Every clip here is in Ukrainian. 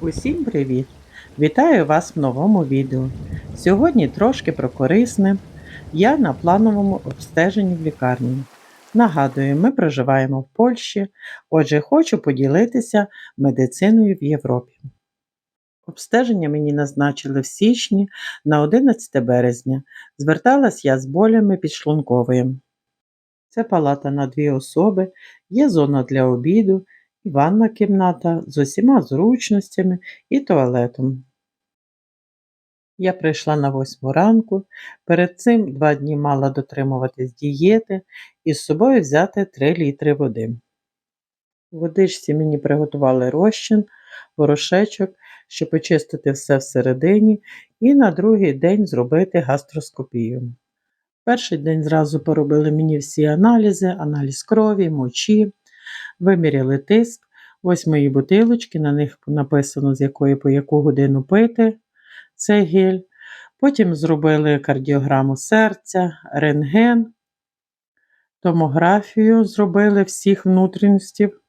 Усім привіт! Вітаю вас в новому відео. Сьогодні трошки про корисне. Я на плановому обстеженні в лікарні. Нагадую, ми проживаємо в Польщі, отже, хочу поділитися медициною в Європі. Обстеження мені назначили в січні на 11 березня. Зверталась я з болями підшлунковою. Це палата на дві особи, є зона для обіду, і ванна кімната з усіма зручностями і туалетом. Я прийшла на восьму ранку, перед цим два дні мала дотримуватись дієти і з собою взяти 3 літри води. У водичці мені приготували розчин, порошечок, щоб очистити все всередині, і на другий день зробити гастроскопію. Перший день зразу поробили мені всі аналізи, аналіз крові, мочі, виміряли тиск. Ось мої бутилочки, на них написано, з якої по яку годину пити цей гель. Потім зробили кардіограму серця, рентген, томографію зробили всіх внутрішністів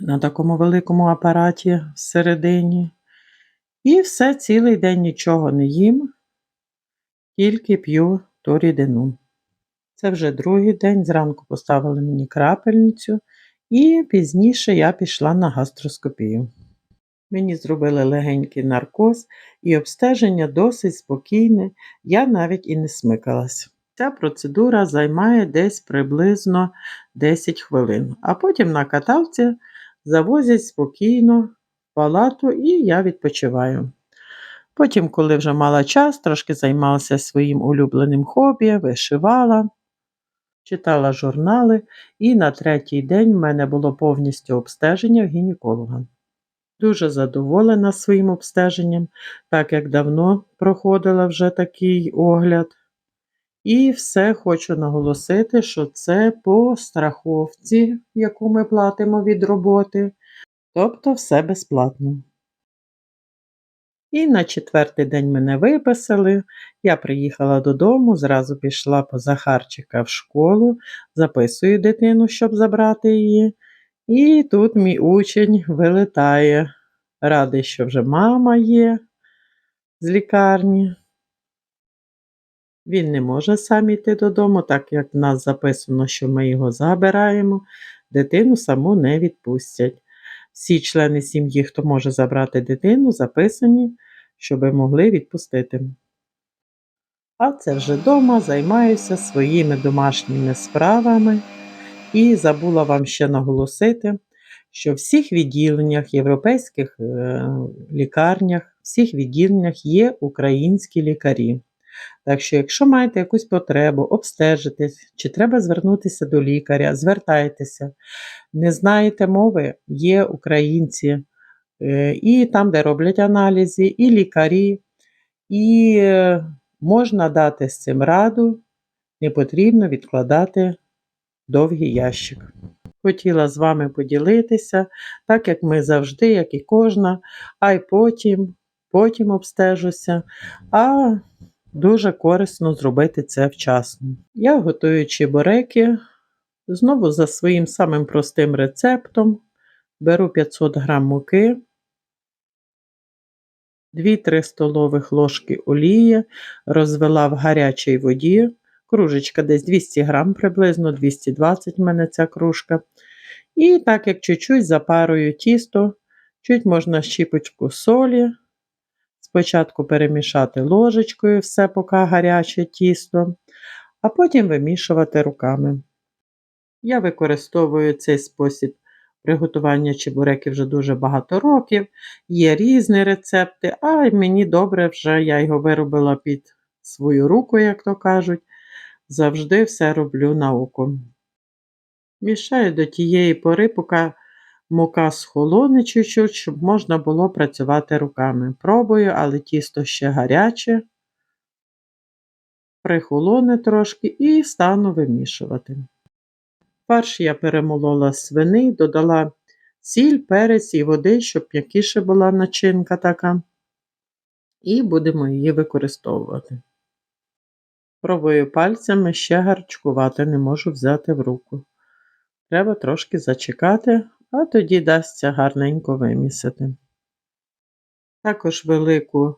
на такому великому апараті всередині. І все цілий день нічого не їм, тільки п'ю ту рідину. Це вже другий день. Зранку поставили мені крапельницю, і пізніше я пішла на гастроскопію. Мені зробили легенький наркоз, і обстеження досить спокійне, я навіть і не смикалась. Ця процедура займає десь приблизно 10 хвилин, а потім на каталці завозять спокійно в палату і я відпочиваю. Потім, коли вже мала час, трошки займалася своїм улюбленим хобі, вишивала, читала журнали, і на третій день в мене було повністю обстеження в гінеколога. Дуже задоволена своїм обстеженням, так як давно проходила вже такий огляд. І все хочу наголосити, що це по страховці, яку ми платимо від роботи, тобто все безплатно. І на четвертий день мене виписали. Я приїхала додому, зразу пішла по Захарчика в школу, записую дитину, щоб забрати її. І тут мій учень вилетає. Радий, що вже мама є з лікарні. Він не може сам йти додому, так як в нас записано, що ми його забираємо, дитину саму не відпустять. Всі члени сім'ї, хто може забрати дитину, записані, щоб могли відпустити. А це вже вдома займаюся своїми домашніми справами і забула вам ще наголосити, що в всіх відділеннях, європейських е, лікарнях, всіх відділеннях є українські лікарі. Так що, якщо маєте якусь потребу, обстежитись, чи треба звернутися до лікаря, звертайтеся. Не знаєте мови, є українці, і там, де роблять аналізи, і лікарі, і е, можна дати з цим раду, не потрібно відкладати довгий ящик. Хотіла з вами поділитися, так як ми завжди, як і кожна, а й потім, потім обстежуся. А дуже корисно зробити це вчасно. Я готую чебуреки, знову за своїм самим простим рецептом. Беру 500 г муки, 2-3 столових ложки олії, розвела в гарячій воді, кружечка десь 200 грам, приблизно 220 в мене ця кружка. І так як чуть-чуть запарую тісто, чуть можна щіпочку солі. Спочатку перемішати ложечкою все, поки гаряче тісто, а потім вимішувати руками. Я використовую цей спосіб приготування чебуреків вже дуже багато років, є різні рецепти, а мені добре вже я його виробила під свою руку, як то кажуть. Завжди все роблю на око. Мішаю до тієї пори, поки мука схолоне чуть-чуть, щоб можна було працювати руками. Пробую, але тісто ще гаряче, прихолоне трошки і стану вимішувати. Фарш я перемолола свини, додала сіль, перець і води, щоб м'якіше була начинка така. І будемо її використовувати. Пробую пальцями ще гарчкувати, не можу взяти в руку. Треба трошки зачекати, а тоді дасться гарненько вимісити. Також велику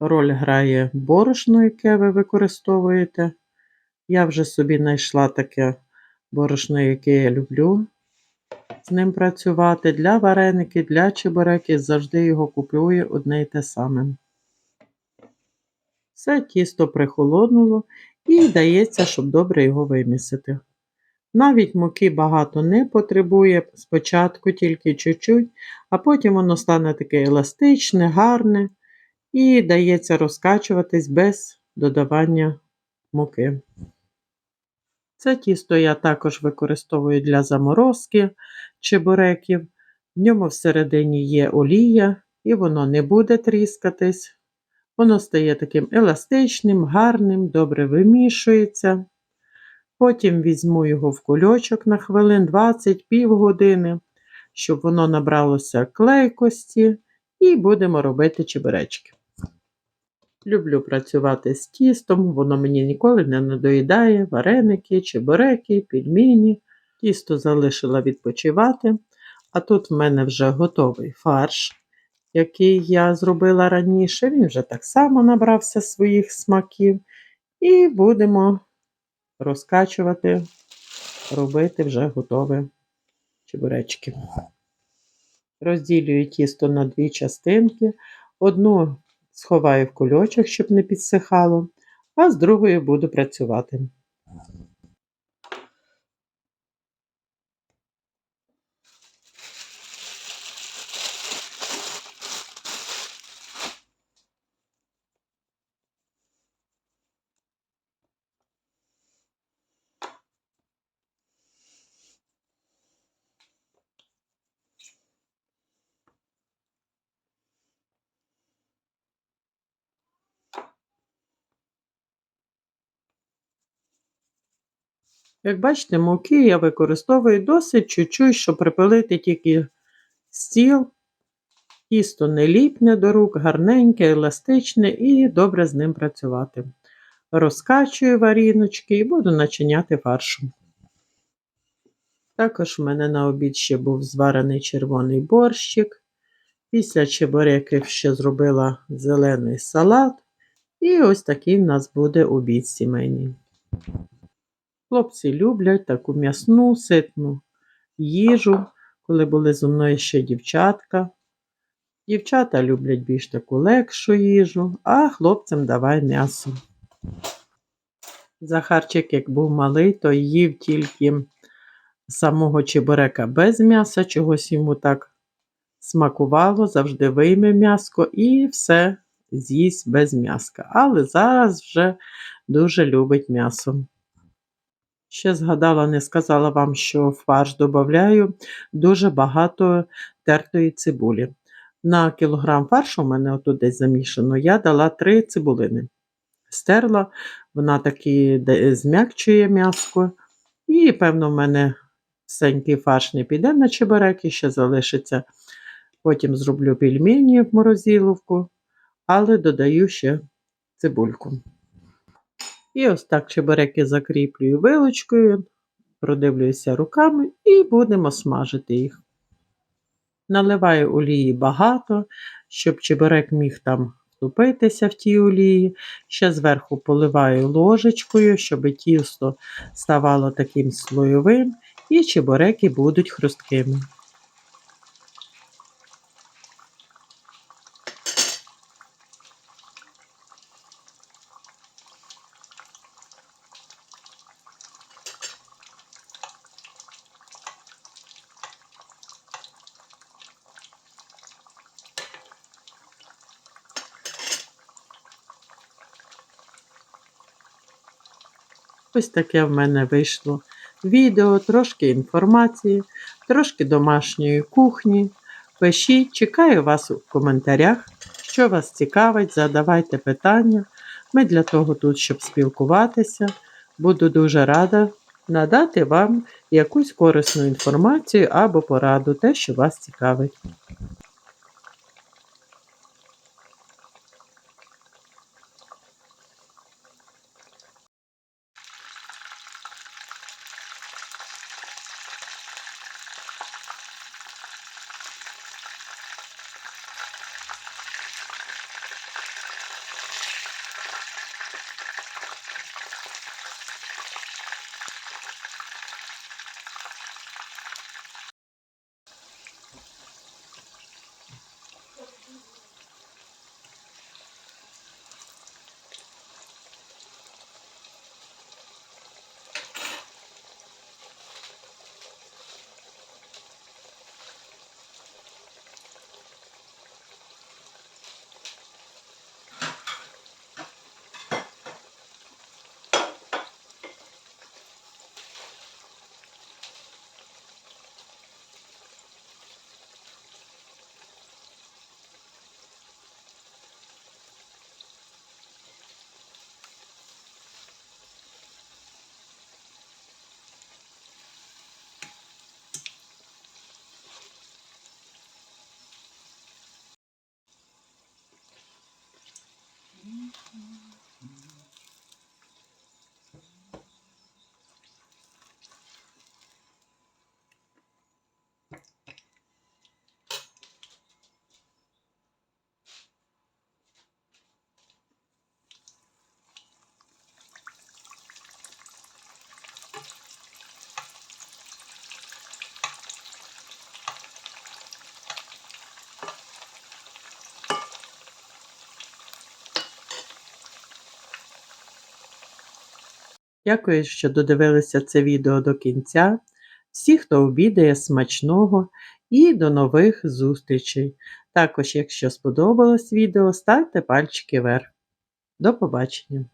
роль грає борошно, яке ви використовуєте. Я вже собі знайшла таке борошно, яке я люблю з ним працювати. Для вареників, для чебуреків завжди його купую одне й те саме. Все тісто прихолоднуло і дається, щоб добре його вимісити. Навіть муки багато не потребує, спочатку тільки чуть-чуть, а потім воно стане таке еластичне, гарне і дається розкачуватись без додавання муки. Це тісто я також використовую для заморозки чебуреків. В ньому всередині є олія, і воно не буде тріскатись. Воно стає таким еластичним, гарним, добре вимішується. Потім візьму його в кульочок на хвилин 20 півгодини, щоб воно набралося клейкості, і будемо робити чебуречки. Люблю працювати з тістом, воно мені ніколи не надоїдає, вареники, чебуреки, пельмені. Тісто залишила відпочивати, а тут в мене вже готовий фарш, який я зробила раніше. Він вже так само набрався своїх смаків. І будемо розкачувати, робити вже готові чебуречки. Розділюю тісто на дві частинки. Одну сховаю в кульочок, щоб не підсихало, а з другою буду працювати. Як бачите, муки я використовую досить чуть-чуть, щоб припилити тільки стіл. Тісто не ліпне до рук, гарненьке, еластичне і добре з ним працювати. Розкачую варіночки і буду начиняти фаршем. Також в мене на обід ще був зварений червоний борщик. Після чебуреків ще зробила зелений салат. І ось такий в нас буде обід сімейний. Хлопці люблять таку м'ясну, ситну їжу, коли були зі мною ще дівчатка. Дівчата люблять більш таку легшу їжу, а хлопцям давай м'ясо. Захарчик, як був малий, то їв тільки самого чебурека без м'яса, чогось йому так смакувало, завжди вийме м'яско і все з'їсть без м'яска. Але зараз вже дуже любить м'ясо. Ще згадала, не сказала вам, що в фарш додаю дуже багато тертої цибулі. На кілограм фаршу у мене отут десь замішано, я дала 3 цибулини. Стерла, вона таки зм'якчує м'яско. І, певно, в мене всенький фарш не піде на чебуреки, ще залишиться. Потім зроблю пельмені в морозиловку, але додаю ще цибульку. І ось так чебуреки закріплюю вилочкою, продивлююся руками і будемо смажити їх. Наливаю олії багато, щоб чебурек міг там втупитися в тій олії. Ще зверху поливаю ложечкою, щоб тісто ставало таким слойовим, і чебуреки будуть хрусткими. Ось таке в мене вийшло відео, трошки інформації, трошки домашньої кухні. Пишіть, чекаю вас у коментарях. Що вас цікавить, задавайте питання. Ми для того тут, щоб спілкуватися. Буду дуже рада надати вам якусь корисну інформацію або пораду, те, що вас цікавить. Дякую, що додивилися це відео до кінця. Всі, хто обідає, смачного і до нових зустрічей. Також, якщо сподобалось відео, ставте пальчики вверх. До побачення!